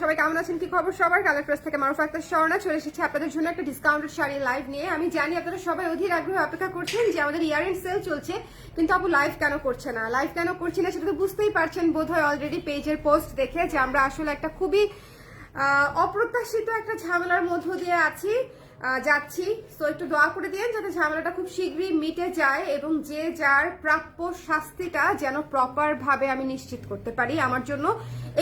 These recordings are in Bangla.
সবাই কেমন আছেন? কি খবর সবার? থেকে চলে আপনাদের জন্য একটা শাড়ি লাইভ নিয়ে। আমি জানি আপনারা সবাই অধীর আগ্রহে অপেক্ষা করছেন যে আমাদের ইয়ার এন্ড সেল চলছে, কিন্তু আপু লাইভ কেন করছে না? লাইভ কেন করছি না সেটা তো বুঝতেই পারছেন বোধহয় অলরেডি পেজের পোস্ট দেখে যে আমরা আসলে একটা খুবই অপ্রত্যাশিত একটা ঝামেলার মধ্য দিয়ে আছি। যাচ্ছি। তো একটু দোয়া করে দিন যাতে ঝামেলাটা খুব শীঘ্রই মিটে যায় এবং যে যার প্রাপ্য শাস্তিটা যেন প্রপার ভাবে আমি নিশ্চিত করতে পারি। আমার জন্য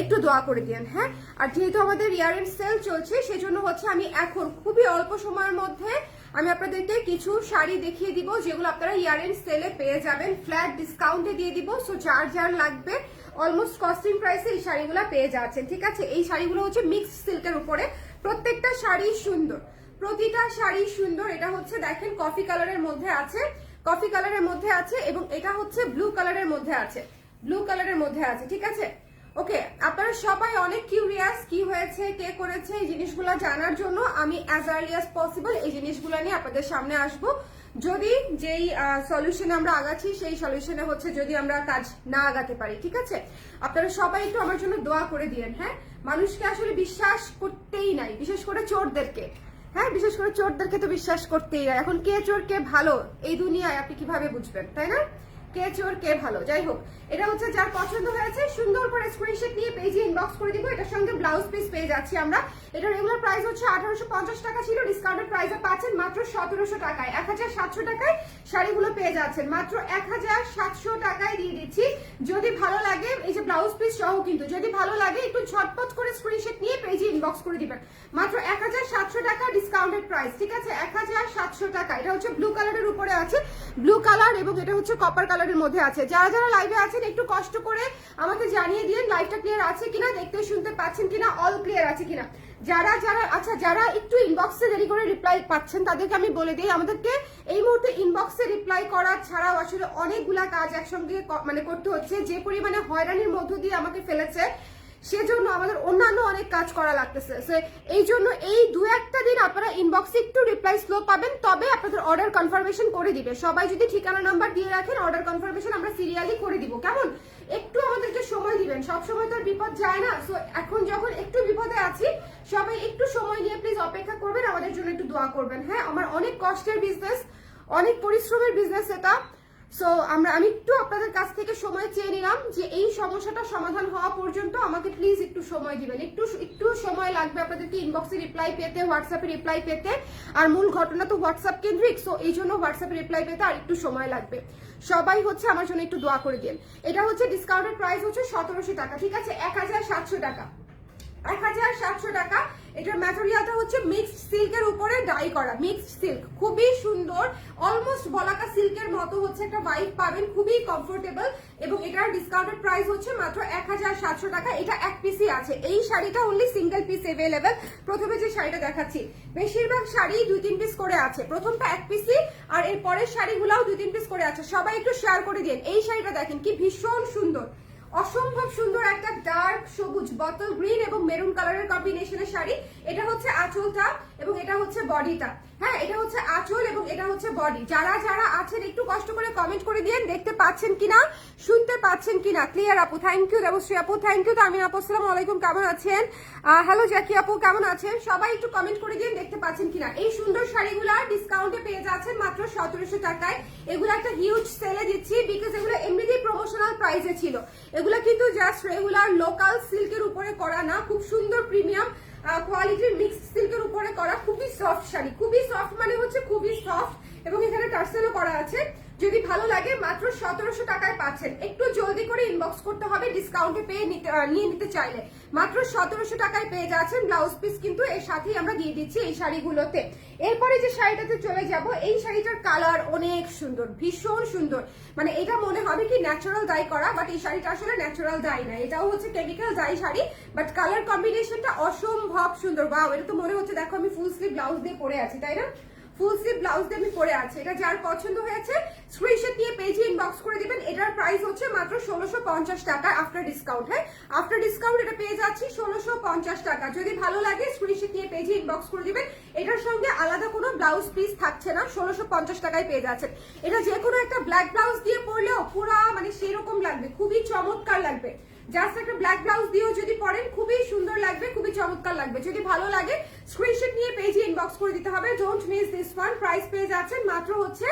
একটু দোয়া করে দিন হ্যাঁ? আর যেহেতু আমাদের ইয়ার এন্ড সেল চলছে, সেজন্য হচ্ছে আমি এখন খুবই অল্প সময়ের মধ্যে আমি আপনাদেরকে কিছু শাড়ি দেখিয়ে দিব, যেগুলো আপনারা ইয়ার এন্ড সেলে পেয়ে যাবেন। ফ্ল্যাট ডিসকাউন্টে দিয়ে দিব। সো যার যার লাগবে অলমোস্ট কস্টিং প্রাইসে এই শাড়িগুলো পেয়ে যাচ্ছেন, ঠিক আছে? এই শাড়িগুলো হচ্ছে মিক্সড সিল্কের উপরে। প্রত্যেকটা শাড়ি সুন্দর। প্রতিটা শাড়ি সুন্দর, এটা হচ্ছে দেখেন কফি কালারের মধ্যে আছে কফি কালারের মধ্যে আছে এবং এটা হচ্ছে ব্লু কালারের মধ্যে আছে ব্লু কালারের মধ্যে আছে, ঠিক আছে? ওকে আপনারা সবাই অনেক কিউরিয়াস কি হয়েছে, কে করেছে এই জিনিসগুলো জানার জন্য আমি অ্যাজ আর্লি অ্যাজ পসিবল এই জিনিসগুলো নিয়ে আপনাদের সামনে আসব। যদি যেই সলিউশনে আমরা আগাচ্ছি, সেই সলিউশনে হচ্ছে যদি আমরা কাজ না আগাতে পারি, ঠিক আছে? আপনারা সবাই একটু আমার জন্য দোয়া করে দিয়েন হ্যাঁ? মানুষকে আসলে বিশ্বাস করতেই নাই, বিশেষ করে চোরদেরকে। হ্যাঁ বিশেষ করে চোরদেরকে তো বিশ্বাস করতেই হয়। এখন কে চোর, কে ভালো, এই দুনিয়ায় আপনি কীভাবে বুঝবেন, তাই না? কে চোর কে ভালো, যাই হোক। এটা হচ্ছে যার পছন্দ হয়েছে, সুন্দর করে স্ক্রিনশট নিয়ে পেজে ইনবক্স করে দিব। এটার সঙ্গে ব্লাউজ পিস পেয়ে যাচ্ছি আমরা। এটা রেগুলার প্রাইস হচ্ছে আঠারোশো পঞ্চাশ টাকা ছিল ডিসকাউন্টেড প্রাইসে পাচ্ছেন মাত্র সতেরোশো টাকায়। এক হাজার সাতশো টাকায় শাড়িগুলো পেয়ে যাচ্ছেন। মাত্র এক হাজার সাতশো টাকায় দিয়ে দিচ্ছি। যদি ভালো লাগে, এই যে ব্লাউজ পিস সহ কিন্তু, যদি ভালো লাগে, একটু ঝটপট করে স্ক্রিনশট নিয়ে পেজে ইনবক্স করে দিবেন। মাত্র এক হাজার সাতশো টাকা ডিসকাউন্টেড প্রাইস ঠিক আছে? এক হাজার সাতশো টাকা। এটা হচ্ছে ব্লু কালারের উপরে আছে। ব্লু কালার এবং এটা হচ্ছে কপার কালারের মধ্যে আছে। যারা যারা লাইভে আছেন, একটু কষ্ট করে আমাকে জানিয়ে দিন লাইভটা ক্লিয়ার আছে কিনা, দেখতে শুনতে পাচ্ছেন কিনা অল ক্লিয়ার আছে কিনা। যারা যারা আচ্ছা যারা একটু ইনবক্সে দেরি করে রিপ্লাই পাচ্ছেন, তাদেরকে আমি বলে দিই, আমাদেরকে এই মুহূর্তে ইনবক্সে রিপ্লাই করা ছাড়াও আসলে অনেকগুলা কাজ একসঙ্গে মানে করতে হচ্ছে। যে পরিমাণে হয়রানির মধ্য দিয়ে আমাকে ফেলেছে সেজন্য আমাদের অন্যান্য অনেক কাজ করা লাগতেছে। এই জন্য এই দু একটা দিন আপনারা ইনবক্সে একটু রিপ্লাই স্লো পাবেন, তবে আপনাদের অর্ডার কনফার্মেশন করে দিবে। সবাই যদি ঠিকানা নাম্বার দিয়ে রাখেন অর্ডার কনফার্মেশন আমরা সিরিয়ালি করে দিব। কেমন? একটু আমাদেরকে সময় দিবেন। সব সময় তো বিপদ যায় না। সো এখন যখন একটু বিপদে আছি, সবাই একটু সময় নিয়ে প্লিজ অপেক্ষা করবেন। আমাদের জন্য একটু দোয়া করবেন। হ্যাঁ আমার অনেক কষ্টের বিজনেস অনেক পরিশ্রমের বিজনেস এটা। সো আমরা, আমি একটু আপনাদের কাছ থেকে সময় চেয়ে নিলাম যে এই সমস্যাটা সমাধান হওয়া পর্যন্ত আমাকে প্লিজ একটু সময় দিবেন। একটু একটু সময় লাগবে আপনাদেরকে ইনবক্সে রিপ্লাই পেতে হোয়াটসঅ্যাপে রিপ্লাই পেতে। আর মূল ঘটনা তো হোয়াটসঅ্যাপ কেন্দ্রিক সো এই জন্য হোয়াটসঅ্যাপে রিপ্লাই পেতে আর একটু সময় লাগবে। সবাই হচ্ছে আমার জন্য একটু দোয়া করে দিন। এটা হচ্ছে ডিসকাউন্টেড প্রাইস হচ্ছে সতেরোশো টাকা, ঠিক আছে? এক হাজার সাতশো টাকা। এক হাজার সাতশো টাকা এটার ম্যাটেরিয়ালটা হচ্ছে মিক্সড সিল্কের উপরে ডাই করা মিক্সড সিল্ক খুবই সুন্দর অলমোস্ট বলাকা সিল্কের মতো হচ্ছে একটা ভাইব পাবেন, খুবই কমফোর্টেবল এবং এটার ডিসকাউন্টেড প্রাইস হচ্ছে মাত্র এক হাজার সাতশো টাকা। এটা এক পিসই আছে। এই শাড়িটা অনলি সিঙ্গেল পিস এভেলেবেল প্রথমে যে শাড়িটা দেখাচ্ছি, বেশিরভাগ শাড়ি দুই তিন পিস করে আছে। প্রথমটা এক পিসই আর এর পরের শাড়িগুলাও দুই তিন পিস করে আছে। সবাই একটু শেয়ার করে দিন। এই শাড়িটা দেখেন, কি ভীষণ সুন্দর। অসম্ভব সুন্দর একটা ডার্ক সবুজ বটল গ্রিন এবং মেরুন কালারের কম্বিনেশনের শাড়ি। এটা হচ্ছে আঁচলটা এবং এটা হচ্ছে বডিটা হ্যাঁ এটা হচ্ছে আঁচল এবং এটা হচ্ছে বডি যারা যারা আছেন, একটু কষ্ট করে কমেন্ট করে দিন দেখতে পাচ্ছেন কিনা, শুনতে পাচ্ছেন কিনা। ক্লিয়ার আপু থ্যাংক ইউ দেবশ্রী আপু থ্যাংক ইউ তামিন আপু, আসসালামু আলাইকুম, কেমন আছেন? হ্যালো জ্যাকি আপু, কেমন আছেন? সবাই একটু কমেন্ট করে দিন দেখতে পাচ্ছেন কিনা। এই সুন্দর শাড়িগুলা ডিসকাউন্টে পেয়ে যাচ্ছেন মাত্র সতেরোশো টাকায়। এগুলো একটা হিউজ সেলে দিচ্ছি বিকজ এগুলো এমনিতেই প্রমোশনাল প্রাইসে ছিল। এগুলো কিন্তু জাস্ট রেগুলার লোকাল সিল্কের উপরে করা না, খুব সুন্দর প্রিমিয়াম কোয়ালিটির মিক্স সিল্কের উপরে করা খুবই সফট শাড়ি। খুবই সফট মানে হচ্ছে খুবই সফট এবং এখানে টার্সেলও করা আছে। যদি ভালো লাগে, মাত্র সতেরোশো টাকায় পাচ্ছেন। একটু জলদি করে ইনবক্স করতে হবে ডিসকাউন্টে পেয়ে নিয়ে নিতে চাইলে। মাত্র সতেরোশো টাকায় পেয়ে যাচ্ছেন ব্লাউজ পিস কিন্তু এর সাথেই আমরা দিয়ে দিচ্ছি এই শাড়িগুলোতে। এরপরে যে শাড়িটাতে চলে যাব, এই শাড়িটার কালার অনেক সুন্দর, ভীষণ সুন্দর। মানে এটা মনে হবে কি ন্যাচারাল ডাই করা বাট এই শাড়িটা আসলে ন্যাচারাল ডাই না। এটাও হচ্ছে chemical dye sari but colour কম্বিনেশনটা অসম্ভব সুন্দর। বাও এটা তো মনে হচ্ছে, দেখো আমি ফুল স্লিভ ব্লাউজ দিয়ে পরে আছি, তাই না? ফুল স্লিভ ব্লাউজ দিয়ে আমি পরে আছি। এটা যার পছন্দ হয়েছে স্ক্রিনশট নিয়ে পেজে ইনবক্স করে দিবেন। এটার প্রাইস হচ্ছে মাত্র ষোলোশো পঞ্চাশ টাকা আফটার ডিসকাউন্ট হ্যাঁ? আফটার ডিসকাউন্ট এটা পেয়ে যাচ্ছি ষোলোশো পঞ্চাশ টাকা। যদি ভালো লাগে স্ক্রিনশট নিয়ে পেজে ইনবক্স করে দিবেন। এটার সঙ্গে আলাদা কোনো ব্লাউজ পিস থাকছে না, ষোলোশো পঞ্চাশ টাকায় পেয়ে যাচ্ছেন। এটা যে কোনো একটা ব্ল্যাক ব্লাউজ দিয়ে পরলেও পুরা মানে সেরকম লাগবে, খুবই চমৎকার লাগবে। জাস্ট একটা ব্ল্যাক ব্লাউজ দিয়েও যদি পরেন, খুবই সুন্দর লাগবে, খুবই চমৎকার লাগবে। যদি ভালো লাগে স্ক্রিনশট নিয়ে পেজে ইনবক্স করে দিতে হবে। Don't miss this one price পেয়ে যাচ্ছেন মাত্র হচ্ছে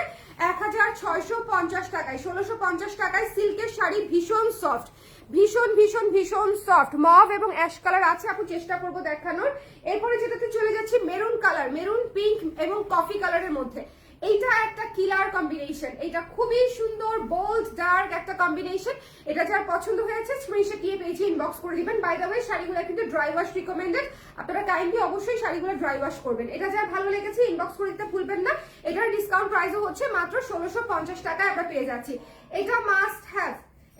এক হাজার ছয়শো পঞ্চাশ টাকায়, ষোলোশো পঞ্চাশ টাকায় সিল্কের শাড়ি ভীষণ সফট ভীষণ ভীষণ ভীষণ সফট মভ এবং অ্যাশ কালার আছে, আপনি চেষ্টা করব দেখানোর। এরপরে যেটাতে চলে যাচ্ছি মেরুন কালার মেরুন পিঙ্ক এবং কফি কালারের মধ্যে। এইটা একটা কিলার কম্বিনেশন এটা খুবই সুন্দর বোল্ড ডার্ক একটা কম্বিনেশন এটা যার পছন্দ হয়েছে স্ক্রিনশট দিয়ে পেজে ইনবক্স করে দিবেন। বাই দ্য ওয়ে শাড়িগুলো কিন্তু ড্রাই ওয়াশ রিকমেন্ডেড আপনারা কাইন্ডলি অবশ্যই শাড়িগুলো ড্রাই ওয়াশ করবেন। এটা যার ভালো লেগেছে ইনবক্স করে দিতে ভুলবেন না। এটার ডিসকাউন্ট প্রাইসও হচ্ছে মাত্র ষোলোশো পঞ্চাশ টাকায় আমরা পেয়ে যাচ্ছি। এটা মাস্ট হ্যাভ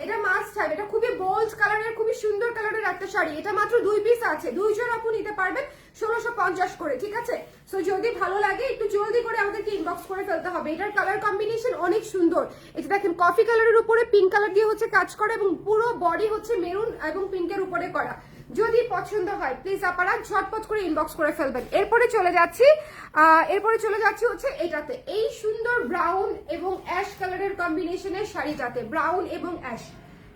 এটা মাস্ট হ্যাভ এটা খুবই বোল্ড কালারের খুবই সুন্দর কালারের একটা শাড়ি। এটা মাত্র দুই পিস আছে, দুইজন আপু নিতে পারবেন ষোলোশো পঞ্চাশ করে, ঠিক আছে? সো যদি ভালো লাগে, একটু জলদি করে আমাদেরকে ইনবক্স করে ফেলতে হবে। এটার কালার কম্বিনেশন অনেক সুন্দর। এটা দেখেন কফি কালারের উপরে পিঙ্ক কালার দিয়ে হচ্ছে কাজ করা এবং পুরো বডি হচ্ছে মেরুন এবং পিঙ্কের উপরে করা। যদি পছন্দ হয় প্লিজ আপনারা ঝটপট করে ইনবক্স করে ফেলবেন। এরপরে চলে যাচ্ছি এরপরে চলে যাচ্ছি হচ্ছে এটাতে। এই সুন্দর ব্রাউন এবং অ্যাশ কালারের কম্বিনেশনের শাড়িটাতে ব্রাউন এবং অ্যাশ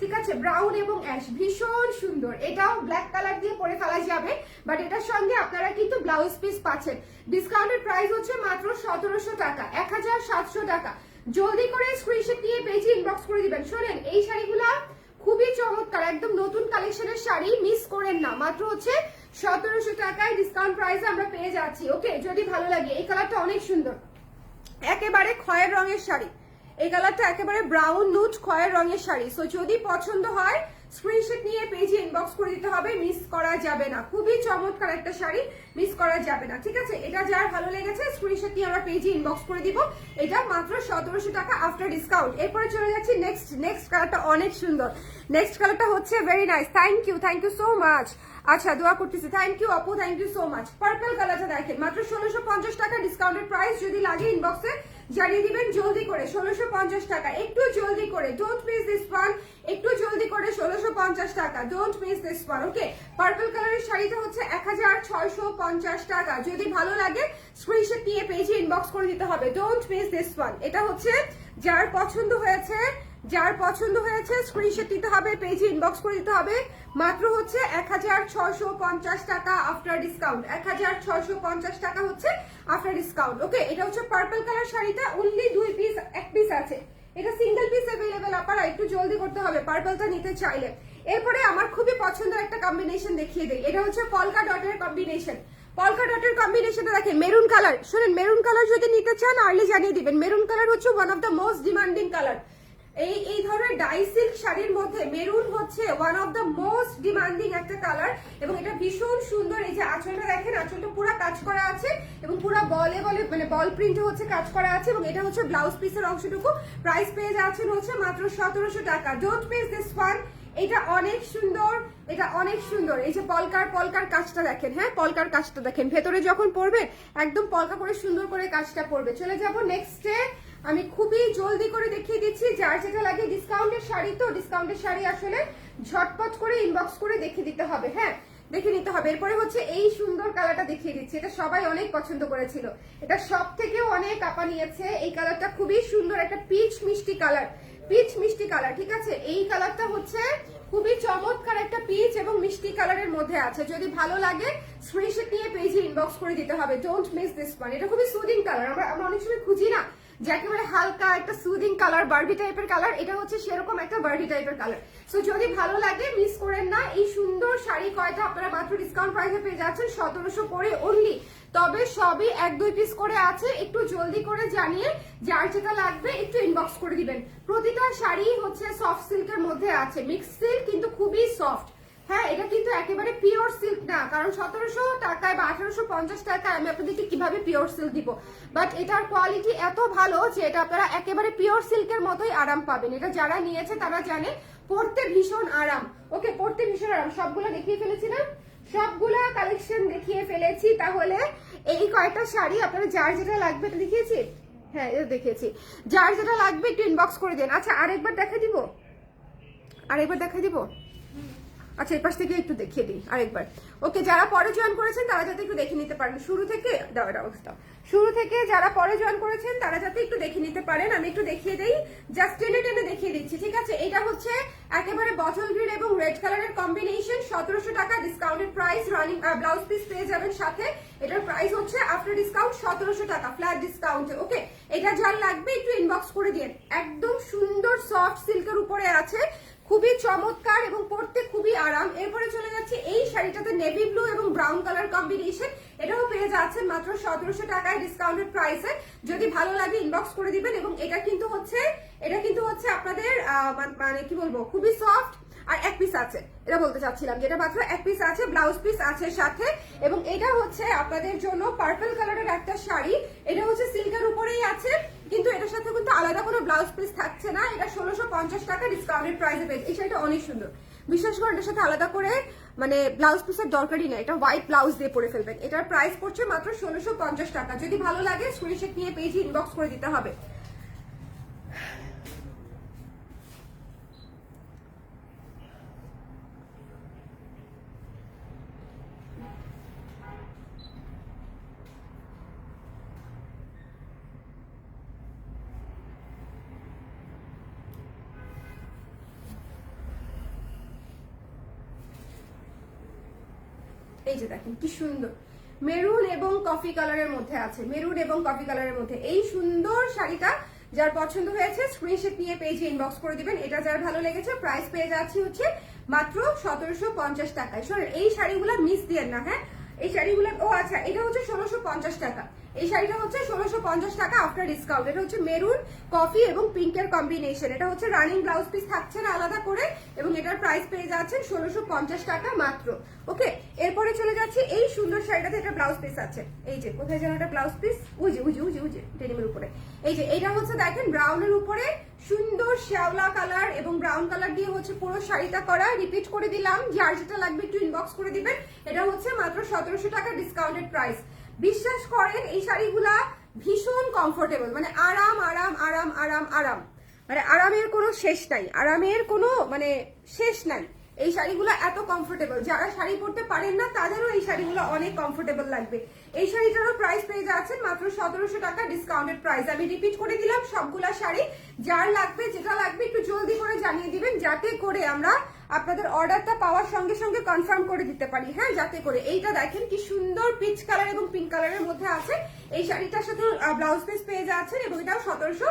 ঠিক আছে? ব্রাউন এবং অ্যাশ ভীষণ সুন্দর। এটাও ব্ল্যাক কালার দিয়ে পরে ফেলা যাবে বাট এটার সঙ্গে আপনারা কিন্তু ব্লাউজ পিস পাচ্ছেন। ডিসকাউন্টের প্রাইস হচ্ছে মাত্র সতেরোশো টাকা, এক হাজার সাতশো টাকা। জলদি করে স্ক্রিনশট নিয়ে পেজে ইনবক্স করে দিবেন। শোনেন, এই শাড়িগুলা খুবই চমৎকার, একদম নতুন কালেকশনের শাড়ি মিস করেন না। মাত্র হচ্ছে সতেরোশো টাকায় ডিসকাউন্ট প্রাইসে আমরা পেয়ে যাচ্ছি। ওকে যদি ভালো লাগে, এই কালারটা অনেক সুন্দর। একেবারে খয়ের রঙের শাড়ি। এই কালারটা একেবারে ব্রাউন নুট খয়ের রঙের শাড়ি। সো যদি পছন্দ হয় স্ক্রিনশট নিয়ে পেজে ইনবক্স করে দিতে হবে মিস করা যাবে না। খুবই চমৎকার একটা শাড়ি মিস করা যাবে না, ঠিক আছে? এটা যার ভালো লেগেছে স্ক্রিনশট নিয়ে আমরা পেজে ইনবক্স করে দিব। এটা মাত্র সতেরোশো টাকা আফটার ডিসকাউন্ট এরপরে চলে যাচ্ছি নেক্সট নেক্সট কালারটা অনেক সুন্দর। নেক্সট কালারটা হচ্ছে very nice thank you thank you so much আচ্ছা দোয়া করতেছি। থ্যাংক ইউ আপু thank you so much purple কালারটা দেখেন, মাত্র ষোলোশো পঞ্চাশ টাকা ডিসকাউন্টের প্রাইস যদি লাগে ইনবক্সে জানিয়ে দিবেন, জলদি করে, ষোলোশো পঞ্চাশ টাকা। একটু জলদি করে ডোন্ট মিস দিস ওয়ান একটু জলদি করে ষোলোশো পঞ্চাশ টাকা। Don't miss this one okay purple কালারের শাড়িটা হচ্ছে এক হাজার ছয়শো পঞ্চাশ টাকা। যদি ভালো লাগে স্ক্রিনশট নিয়ে পেজে ইনবক্স করে দিতে হবে। ডোন্ট মিস দিস ওয়ান এটা হচ্ছে, যার পছন্দ হয়েছে যার পছন্দ হয়েছে স্ক্রিনশট দিতে হবে পেজে ইনবক্স করে দিতে হবে। মাত্র হচ্ছে এক হাজার পঞ্চাশ টাকা আফটার ডিসকাউন্ট এক হাজার পঞ্চাশ টাকা হচ্ছে আফটার ডিসকাউন্ট ওকে এটা হচ্ছে পার্পল কালার শাড়িটা অনলি দুই পিস এক পিস আছে। এটা সিঙ্গেল পিস অ্যাভেলেবেল আপনারা একটু জলদি করতে হবে পার্পলটা নিতে চাইলে। এরপরে আমার খুবই পছন্দের একটা কম্বিনেশন দেখিয়ে দিই। এটা হচ্ছে পলকা ডটের কম্বিনেশন পলকা ডটের কম্বিনেশনটা দেখেন মেরুন কালার শুনেন মেরুন কালার যদি নিতে চান আর্লি জানিয়ে দিবেন। মেরুন কালার হচ্ছে one of the most demanding colour এই এই ধরনের ডাই সিল্ক শাড়ির মধ্যে মেরুন হচ্ছে one of the most demanding একটা কালার এবং এটা ভীষণ সুন্দর। এই যে আঁচলটা দেখেন, আঁচলটা পুরো কাজ করা আছে এবং পুরো বলে বলে মানে বল প্রিন্টে হচ্ছে কাজ করা আছে এবং এটা হচ্ছে ব্লাউজ পিসের অংশটুকু। প্রাইস পেয়ে যাচ্ছেন হচ্ছে মাত্র সতেরোশো টাকা। ডোন্ট মিস দিস ওয়ান এটা অনেক সুন্দর, এটা অনেক সুন্দর। এই যে পলকার পলকার কাজটা দেখেন হ্যাঁ? পলকার কাজটা দেখেন। ভেতরে যখন পড়বে, একদম পলকা করে সুন্দর করে কাজটা পড়বে। চলে যাব নেক্সটে আমি খুবই জলদি করে দেখিয়ে দিচ্ছি, যার যেটা লাগে ডিসকাউন্টের শাড়ি তো ডিসকাউন্টের শাড়ি আসলে ঝটপট করে ইনবক্স করে দেখিয়ে দিতে হবে হ্যাঁ? দেখে নিতে হবে। এরপরে হচ্ছে এই সুন্দর কালারটা দেখিয়ে দিচ্ছি। এটা সবাই অনেক পছন্দ করেছিল। এটা সব থেকেও অনেক আপা নিয়েছে। এই কালারটা খুবই সুন্দর, একটা পিচ মিষ্টি কালার পিচ মিষ্টি কালার, ঠিক আছে? এই কালারটা হচ্ছে খুবই চমৎকার একটা পিচ এবং মিষ্টি কালারের মধ্যে আছে। যদি ভালো লাগে স্ক্রিনশট নিয়ে পেজে ইনবক্স করে দিতে হবে। ডোন্ট মিস দিস ওয়ান এটা খুবই সুদিং কালার আমরা আমরা অনেক সময় খুঁজি না যে একেবারে হালকা একটা সুদিং কালার বার্বি টাইপের কালার এটা হচ্ছে সেরকম একটা বার্বি টাইপের কালার সো যদি ভালো লাগে মিস করেন না। এই সুন্দর শাড়ি কয়টা আপনারা মাত্র ডিসকাউন্ট প্রাইসে পেয়ে যাচ্ছেন, সতেরোশো করে অনলি তবে সবই এক দুই পিস করে আছে। একটু জলদি করে জানিয়ে যার যেটা লাগবে একটু ইনবক্স করে দিবেন। প্রতিটা শাড়ি হচ্ছে সফট সিল্কের মধ্যে আছে। মিক্স সিল্ক কিন্তু খুবই সফট হ্যাঁ এটা কিন্তু একেবারে পিওর সিল্ক না, কারণ সতেরোশো টাকায় বা আঠারোশো পঞ্চাশ টাকায় আমি আপনাদেরকে কীভাবে পিওর সিল্ক দিব? বাট এটার কোয়ালিটি এত ভালো যে এটা আপনারা একেবারে পিওর সিল্কের মতোই আরাম পাবেন। এটা যারা নিয়েছে তারা জানে, পড়তে ভীষণ আরাম। ওকে পড়তে ভীষণ আরাম। সবগুলো দেখিয়ে ফেলেছি না? সবগুলা কালেকশন দেখিয়ে ফেলেছি, তাহলে এই কয়টা শাড়ি আপনারা যার যেটা লাগবে দেখিয়েছি? হ্যাঁ এটা দেখিয়েছি। যার যেটা লাগবে একটু ইনবক্স করে দেন। আচ্ছা আরেকবার দেখা দিব? আরেকবার দেখা দিব? আচ্ছা এই পাশ থেকে একটু দেখিয়ে দিই, আরেকবার। ওকে, যারা পরে জয়েন করেছেন, তারা যাতে একটু দেখে নিতে পারেন। শুরু থেকে, দাও অবস্থা শুরু থেকে যারা পরে জয়েন করেছেন, তারা যাতে একটু দেখে নিতে পারেন। আমি একটু দেখিয়ে দিই জাস্ট টেনে টেনে দেখিয়ে দিচ্ছি, ঠিক আছে? এটা হচ্ছে একেবারে বটল গ্রিন এবং রেড কালারের কম্বিনেশন সতেরোশো টাকা discounted price running blouse piece পেয়ে যাবেন সাথে। এটার প্রাইস হচ্ছে আফটার ডিসকাউন্ট সতেরোশো টাকা ফ্ল্যাট ডিসকাউন্টে ওকে এটা যার লাগবে, একটু ইনবক্স করে দিন একদম সুন্দর সফট সিল্কের উপরে আছে। খুবই চমৎকার এবং পরতে খুবই আরাম। এরপরে চলে যাচ্ছে, এই শাড়িটাতে নেভি ব্লু এবং ব্রাউন কালার কম্বিনেশন এটাও পেয়ে যাচ্ছেন মাত্র সতেরোশো টাকায় ডিসকাউন্টেড প্রাইসে যদি ভালো লাগে ইনবক্স করে দিবেন এবং এটা কিন্তু হচ্ছে, এটা কিন্তু হচ্ছে আপনাদের মানে কি বলব, খুবই সফট আর এক পিস আছে। এটা বলতে চাচ্ছিলাম যেটা মাত্র এক পিস আছে ব্লাউজ পিস আছে সাথে। এবং এটা হচ্ছে আপনাদের জন্য পার্পল কালারের একটা শাড়ি। এটা হচ্ছে সিল্কের উপরেই আছে, কিন্তু এটার সাথে কিন্তু আলাদা কোনো ব্লাউজ পিস থাকছে না। এটা ষোলোশো পঞ্চাশ টাকা ডিসকাউন্টেড প্রাইসে পেয়েছে। এই শাড়িটা অনেক সুন্দর। বিশেষ করে এটার সাথে আলাদা করে মানে ব্লাউজ পিসের দরকারই নেই। এটা হোয়াইট ব্লাউজ দিয়ে পরে ফেলবেন। এটার প্রাইস পড়ছে মাত্র ষোলোশো পঞ্চাশ টাকা। যদি ভালো লাগে স্ক্রিনশট নিয়ে পেজে ইনবক্স করে দিতে হবে। এই যে দেখেন, কি সুন্দর। মেরুন এবং কফি কালারের মধ্যে আছে, মেরুন এবং কফি কালারের মধ্যে। এই সুন্দর শাড়িটা যার পছন্দ হয়েছে স্ক্রিনশট নিয়ে পেজে ইনবক্স করে দিবেন। এটা যার ভালো লেগেছে প্রাইস পেয়ে যাচ্ছি হচ্ছে মাত্র সতেরোশো পঞ্চাশ টাকায়। শোনেন এই শাড়িগুলো মিস দিয়ে না হ্যাঁ? এই শাড়িগুলো, ও আচ্ছা এটা হচ্ছে ষোলোশো পঞ্চাশ টাকা। এই শাড়িটা হচ্ছে ষোলোশো পঞ্চাশ টাকা আফটার ডিসকাউন্ট এটা হচ্ছে মেরুন, কফি এবং পিঙ্কের কম্বিনেশন এটা হচ্ছে রানিং ব্লাউজ পিস থাকছে না আলাদা করে এবং এটার প্রাইস পেয়ে যাচ্ছেন ষোলোশো পঞ্চাশ টাকা মাত্র। ওকে এরপরে চলে যাচ্ছে এই সুন্দর শাড়িটাতে একটা ব্লাউজ পিস আছে। এই যে, কোথায় যেন একটা ব্লাউজ পিস উজি উজি উজি উজি ডেনিমের উপরে। এই যে, এটা হচ্ছে দেখেন ব্রাউনের উপরে সুন্দর শ্যাওলা কালার এবং ব্রাউন কালার দিয়ে হচ্ছে পুরো শাড়িটা করা। রিপিট করে দিলাম। যার যেটা লাগবে একটু ইনবক্স করে দিবেন। এটা হচ্ছে মাত্র সতেরোশো টাকা ডিসকাউন্টেড প্রাইস বিশ্বাস করেন এই শাড়িগুলা ভীষণ কমফোর্টেবল মানে আরাম আরাম আরাম আরাম আরাম। মানে আরামের কোনো শেষ নাই, আরামের কোনো মানে শেষ নাই। এই শাড়িগুলো এত কমফোর্টেবল যারা শাড়ি পরতে পারেন না, তাদেরও এই শাড়িগুলো অনেক কমফোর্টেবল লাগবে। এই শাড়িটারও প্রাইস পেয়ে যাচ্ছেন মাত্র সতেরোশো টাকা ডিসকাউন্টেড প্রাইস আমি রিপিট করে দিলাম সবগুলা শাড়ি, যার লাগবে, যেটা লাগবে একটু জলদি করে জানিয়ে দিবেন, যাতে করে আমরা আপনাদের অর্ডারটা পাওয়ার সঙ্গে সঙ্গে কনফার্ম করে দিতে পারি। হ্যাঁ যাতে করে এইটা দেখেন কি সুন্দর পিচ কালার এবং পিঙ্ক কালারের মধ্যে আছে। এই শাড়িটার সাথে ব্লাউজ পিস পেয়ে যাচ্ছেন এবং এটাও সতেরোশো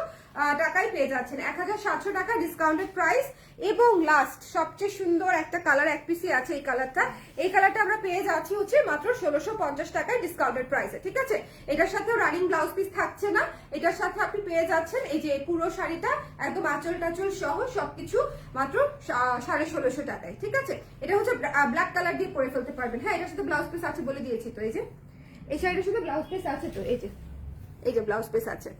টাকায় পেয়ে যাচ্ছেন। এক হাজার সাতশো টাকা ডিসকাউন্টেড প্রাইস এবং লাস্ট সবচেয়ে সুন্দর একটা কালার এক পিসি আছে এই কালারটা এই কালারটা আমরা পেয়ে যাচ্ছি হচ্ছে মাত্র ষোলোশো পঞ্চাশ টাকায় ডিসকাউন্টেড প্রাইসে ঠিক আছে? এটার সাথে রানিং ব্লাউজ পিস থাকছে না। এটার সাথে আপনি পেয়ে যাচ্ছেন এই যে পুরো শাড়িটা, একদম আঁচল টাচল সহ সবকিছু মাত্র সাড়ে ষোলোশো টাকায়, ঠিক আছে? এটা হচ্ছে ব্ল্যাক কালার দিয়ে পরে ফেলতে পারবেন। হ্যাঁ এটার সাথে ব্লাউজ পিস আছে বলে দিয়েছি তো, এই যে। এই শাড়িটার সাথে ব্লাউজ পিস আছে তো, এই যে। এই যে ব্লাউজ পিস আছে।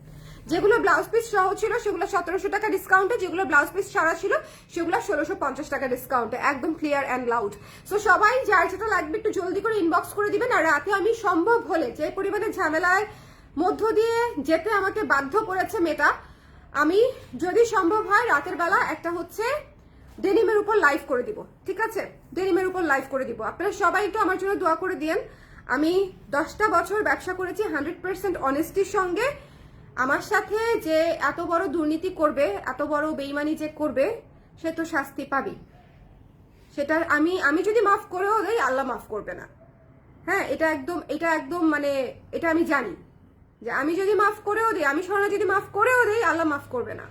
যেগুলো ব্লাউজ পিস সহ ছিল, সেগুলো সতেরোশো টাকা ডিসকাউন্টে যেগুলো ব্লাউজ পিস ছাড়া ছিল, সেগুলো ষোলোশো পঞ্চাশ টাকা ডিসকাউন্টে একদম ক্লিয়ার অ্যান্ড লাউড সো সবাই যার যেটা লাগবে একটু জলদি করে ইনবক্স করে দিবেন, আর রাতে আমি সম্ভব হলে যে পরিমাণে ঝামেলায় মধ্য দিয়ে যেতে আমাকে বাধ্য করেছে মেয়েটা, আমি যদি সম্ভব হয় রাতের বেলা একটা হচ্ছে ডেনিমের উপর লাইভ করে দিব, ঠিক আছে? ডেনিমের উপর লাইভ করে দিব। আপনারা সবাই একটু আমার জন্য দোয়া করে দিয়েন। আমি দশটা বছর ব্যবসা করেছি হান্ড্রেড পার্সেন্ট অনেস্টির সঙ্গে। আমার সাথে যে এত বড় দুর্নীতি করবে, এত বড় বেইমানি যে করবে, সে তো শাস্তি পাবে সেটা আমি আমি যদি মাফ করেও দেই, আল্লাহ মাফ করবে না। হ্যাঁ এটা একদম এটা একদম মানে এটা আমি জানি। যে আমি যদি মাফ করেও দিই, আমি স্বর্ণা যদি মাফ করেও দিই, আল্লাহ মাফ করবে না।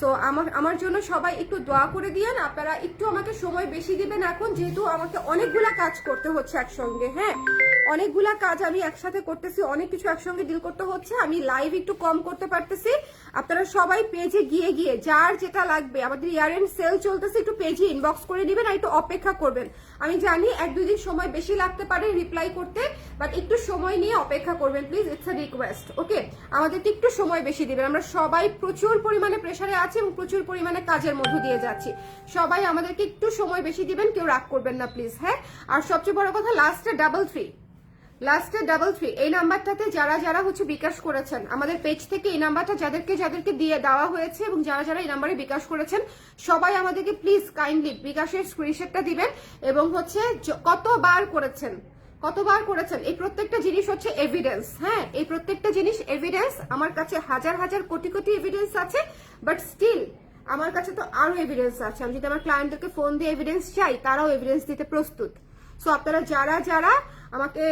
সো আমার আমার জন্য সবাই একটু দোয়া করে দিয়েন। আপনারা একটু আমাকে সময় বেশি দিবেন এখন, যেহেতু আমাকে অনেকগুলা কাজ করতে হচ্ছে একসঙ্গে হ্যাঁ? অনেকগুলা কাজ আমি একসাথে করতেছি, অনেক কিছু একসঙ্গে ডিল করতে হচ্ছে। আমি লাইভ একটু কম করতে পারতেছি। আপনারা সবাই পেজে গিয়ে গিয়ে, যার যেটা লাগবে, আমাদের ইয়ার এন্ড সেল চলতেছে, একটু পেজে ইনবক্স করে দিবেন আর একটু অপেক্ষা করবেন। আমি জানি এক, দুই দিন সময় বেশি লাগতে পারে রিপ্লাই করতে বাট একটু সময় নিয়ে অপেক্ষা করবেন please it's a request okay আমাদেরকে একটু সময় বেশি দিবেন। আমরা সবাই প্রচুর পরিমাণে প্রেসারে আছি এবং প্রচুর পরিমাণে কাজের মধ্য দিয়ে যাচ্ছি। সবাই আমাদেরকে একটু সময় বেশি দিবেন, কেউ রাগ করবেন না প্লিজ হ্যাঁ? আর সবচেয়ে বড় কথা লাস্টে ডাবল থ্রি লাস্টে ডাবল থ্রি এই নাম্বারটাতে যারা যারা হচ্ছে বিকাশ করেছেন, আমাদের পেজ থেকে এই নাম্বারটা যাদেরকে যাদেরকে দিয়ে দেওয়া হয়েছে এবং যারা যারা এই নাম্বারে বিকাশ করেছেন, সবাই আমাদেরকে প্লিজ কাইন্ডলি বিকাশের স্ক্রিনশটটা দিবেন এবং হচ্ছে কতবার করেছেন কতবার করেছেন? এই প্রত্যেকটা জিনিস হচ্ছে এভিডেন্স হ্যাঁ এই প্রত্যেকটা জিনিস এভিডেন্স আমার কাছে হাজার হাজার কোটি কোটি এভিডেন্স আছে বাট স্টিল আমার কাছে তো আরও এভিডেন্স আছে। আমি যদি আমার ক্লায়েন্টদেরকে ফোন দিয়ে এভিডেন্স চাই, তারাও এভিডেন্স দিতে প্রস্তুত। সো আপনারা যারা যারা আমাকে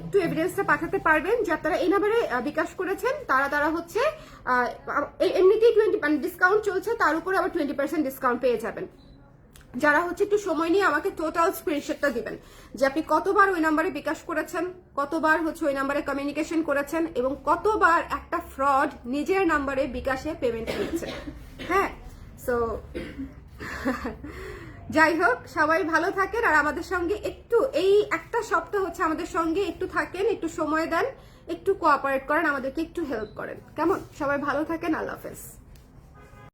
একটু এভিডেন্সটা পাঠাতে পারবেন, যে আপনারা এই নাম্বারে বিকাশ করেছেন, তারা তারা হচ্ছে এমনিতেই টোয়েন্টি মানে ডিসকাউন্ট চলছে, তার উপরে আবার টোয়েন্টি পার্সেন্ট ডিসকাউন্ট পেয়ে যাবেন। যারা হচ্ছে একটু সময় নিয়ে আমাকে টোটাল স্ক্রিনশটটা দিবেন। যে আপনি কতবার ওই নাম্বারে বিকাশ করেছেন, কতবার হচ্ছে ওই নাম্বারে কমিউনিকেশন করেছেন এবং কতবার একটা ফ্রড নিজের নাম্বারে বিকাশে পেমেন্ট করেছেন হ্যাঁ? সো যাই হোক, সবাই ভালো থাকেন আর আমাদের সঙ্গে একটু, এই একটা সপ্তাহ হচ্ছে আমাদের সঙ্গে একটু থাকেন, একটু সময় দেন, একটু কোঅপারেট করেন, আমাদেরকে একটু হেল্প করেন। কেমন? সবাই ভালো থাকেন, আল্লাহ হাফেজ।